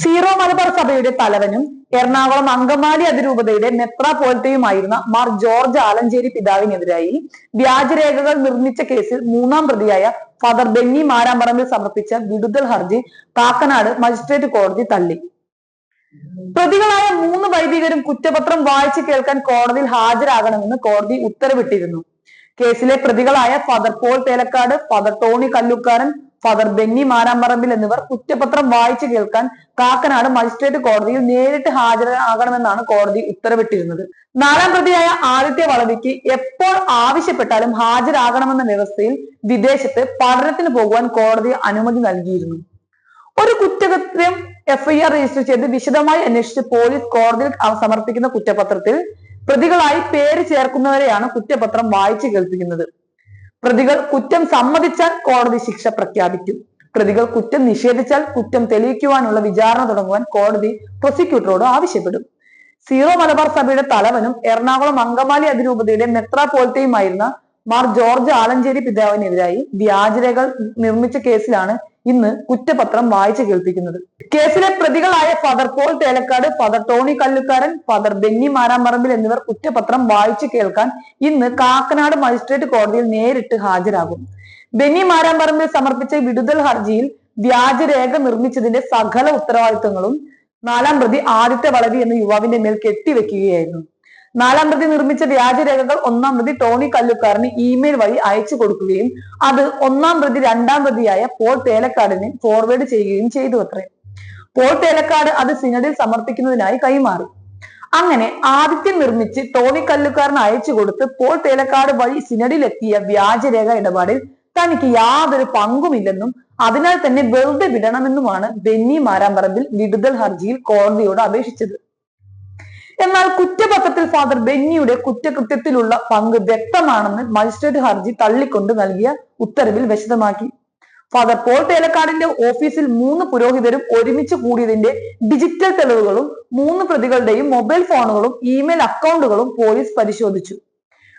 Zero Malabar സഭയുടെ തലവനും എറണാകുളം അങ്കമാലി അതിരൂപതയുടെ മെത്രാപോലിത്തയുമായിരുന്ന മാർ ജോർജ് ആലഞ്ചേരി പിതാവിനെതിരായി വ്യാജരേഖകൾ നിർമ്മിച്ച കേസിൽ മൂന്നാം പ്രതിയായ ഫാദർ ബെന്നി മാരാമ്പറമ്പിൽ സമർപ്പിച്ച വിടുതൽ ഹർജി കാക്കനാട് മജിസ്ട്രേറ്റ് കോടതി തള്ളി. പ്രതികളായ മൂന്ന് വൈദികരും കുറ്റപത്രം വായിച്ചു കേൾക്കാൻ കോടതിയിൽ ഹാജരാകണമെന്ന് കോടതി ഉത്തരവിട്ടിരുന്നു. കേസിലെ പ്രതികളായ father Paul Thelakkat father Tony Kallookaran father Benny Maramparambil എന്നിവർ കുറ്റപത്രം വായിച്ചു കേൾക്കാൻ കാക്കനാട് മജിസ്ട്രേറ്റ് കോടതിയിൽ നേരിട്ട് ഹാജരാകണമെന്നാണ് കോടതി ഉത്തരവിട്ടിരുന്നത്. നാലാം പ്രതിയായ ആദിത്യ വളവിക്ക് എപ്പോൾ ആവശ്യപ്പെട്ടാലും ഹാജരാകണമെന്ന വ്യവസ്ഥയിൽ വിദേശത്ത് പഠനത്തിന് പോകുവാൻ കോടതി അനുമതി നൽകിയിരുന്നു. ഒരു കുറ്റകൃത്യം എഫ്ഐആർ രജിസ്റ്റർ ചെയ്ത് വിശദമായി അന്വേഷിച്ച് പോലീസ് കോടതിയിൽ സമർപ്പിക്കുന്ന കുറ്റപത്രത്തിൽ പ്രതികളായി പേര് ചേർക്കുന്നവരെയാണ് കുറ്റപത്രം വായിച്ചു കേൾപ്പിക്കുന്നത്. പ്രതികൾ കുറ്റം സമ്മതിച്ചാൽ കോടതി ശിക്ഷ പ്രഖ്യാപിക്കും. പ്രതികൾ കുറ്റം നിഷേധിച്ചാൽ കുറ്റം തെളിയിക്കുവാനുള്ള വിചാരണ തുടങ്ങുവാൻ കോടതി പ്രോസിക്യൂട്ടറോട് ആവശ്യപ്പെടും. സീറോ മലബാർ സഭയുടെ തലവനും എറണാകുളം അങ്കമാലി അതിരൂപതയുടെ മെത്രാപോലിത്തയുമായിരുന്ന മാർ ജോർജ് ആലഞ്ചേരി പിതാവിനെതിരായി വ്യാജരേഖകൾ നിർമ്മിച്ച കേസിലാണ് ഇന്ന് കുറ്റപത്രം വായിച്ചു കേൾപ്പിക്കുന്നത്. കേസിലെ പ്രതികളായ father Paul Thelakkat father Tony Kallookaran father Benny Maramparambil എന്നിവർ കുറ്റപത്രം വായിച്ചു കേൾക്കാൻ ഇന്ന് കാക്കനാട് മജിസ്ട്രേറ്റ് കോടതിയിൽ നേരിട്ട് ഹാജരാകും. ബെന്നി മാരാമ്പറമ്പിൽ സമർപ്പിച്ച വിടുതൽ ഹർജിയിൽ വ്യാജരേഖ നിർമ്മിച്ചതിന്റെ സകല ഉത്തരവാദിത്തങ്ങളും നാലാം പ്രതി ആദിത്യ വളവി എന്ന യുവാവിന്റെ മേൽ കെട്ടിവെക്കുകയായിരുന്നു. നാലാം പ്രതി നിർമ്മിച്ച വ്യാജരേഖകൾ ഒന്നാം പ്രതി ടോണി കല്ലുക്കാരന് ഇമെയിൽ വഴി അയച്ചു കൊടുക്കുകയും അത് ഒന്നാം പ്രതി രണ്ടാം പ്രതിയായ പോൾ തേലക്കാടിന് ഫോർവേഡ് ചെയ്യുകയും ചെയ്തു അത്രേ. പോൾ തേലക്കാട് അത് സിനഡിൽ സമർപ്പിക്കുന്നതിനായി കൈമാറി. അങ്ങനെ ആദിത്യം നിർമ്മിച്ച് ടോണി കല്ലുക്കാരന് അയച്ചു കൊടുത്ത് പോൾ തേലക്കാട് വഴി സിനഡിലെത്തിയ വ്യാജരേഖ ഇടപാടിൽ തനിക്ക് യാതൊരു പങ്കുമില്ലെന്നും അതിനാൽ തന്നെ വെറുതെ വിടണമെന്നുമാണ് ബെന്നി മാരാമ്പറമ്പിൽ വിടുതൽ ഹർജിയിൽ കോടതിയോട് അപേക്ഷിച്ചത്. എന്നാൽ കുറ്റപത്രത്തിൽ ഫാദർ ബെന്നിയുടെ കുറ്റകൃത്യത്തിലുള്ള പങ്ക് വ്യക്തമാണെന്ന് മജിസ്ട്രേറ്റ് ഹർജി തള്ളിക്കൊണ്ട് നൽകിയ ഉത്തരവിൽ വിശദമാക്കി. ഫാദർ പോൾ തേലക്കാടിന്റെ ഓഫീസിൽ മൂന്ന് പുരോഹിതരും ഒരുമിച്ച് കൂടിയതിന്റെ ഡിജിറ്റൽ തെളിവുകളും മൂന്ന് പ്രതികളുടെയും മൊബൈൽ ഫോണുകളും ഇമെയിൽ അക്കൗണ്ടുകളും പോലീസ് പരിശോധിച്ചു.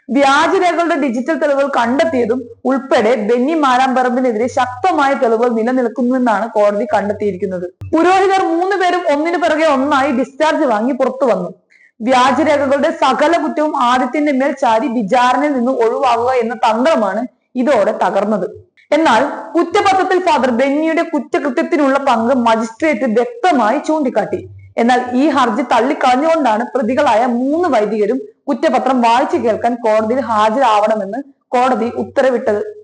വ്യാജരേഖകളുടെ ഡിജിറ്റൽ തെളിവുകൾ കണ്ടെത്തിയതും ഉൾപ്പെടെ ബെന്നി മാരാമ്പറമ്പിനെതിരെ ശക്തമായ തെളിവുകൾ നിലനിൽക്കുന്നുവെന്നാണ് കോടതി കണ്ടെത്തിയിരിക്കുന്നത്. പുരോഹിതർ മൂന്ന് പേരും ഒന്നിനു പിറകെ ഒന്നായി ഡിസ്ചാർജ് വാങ്ങി പുറത്തു വന്നു വ്യാജരേഖകളുടെ സകല കുറ്റവും ആദിത്യന്റെ മേൽ ചാരി വിചാരണയിൽ നിന്ന് ഒഴിവാകുക എന്ന തന്ത്രമാണ് ഇതോടെ തകർന്നത്. എന്നാൽ കുറ്റപത്രത്തിൽ ഫാദർ ബെന്നിയുടെ കുറ്റകൃത്യത്തിനുള്ള പങ്ക് മജിസ്ട്രേറ്റ് വ്യക്തമായി ചൂണ്ടിക്കാട്ടി. എന്നാൽ ഈ ഹർജി തള്ളിക്കളഞ്ഞുകൊണ്ടാണ് പ്രതികളായ മൂന്ന് വൈദികരും കുറ്റപത്രം വായിച്ചു കേൾക്കാൻ കോടതിയിൽ ഹാജരാവണമെന്ന് കോടതി ഉത്തരവിട്ടത്.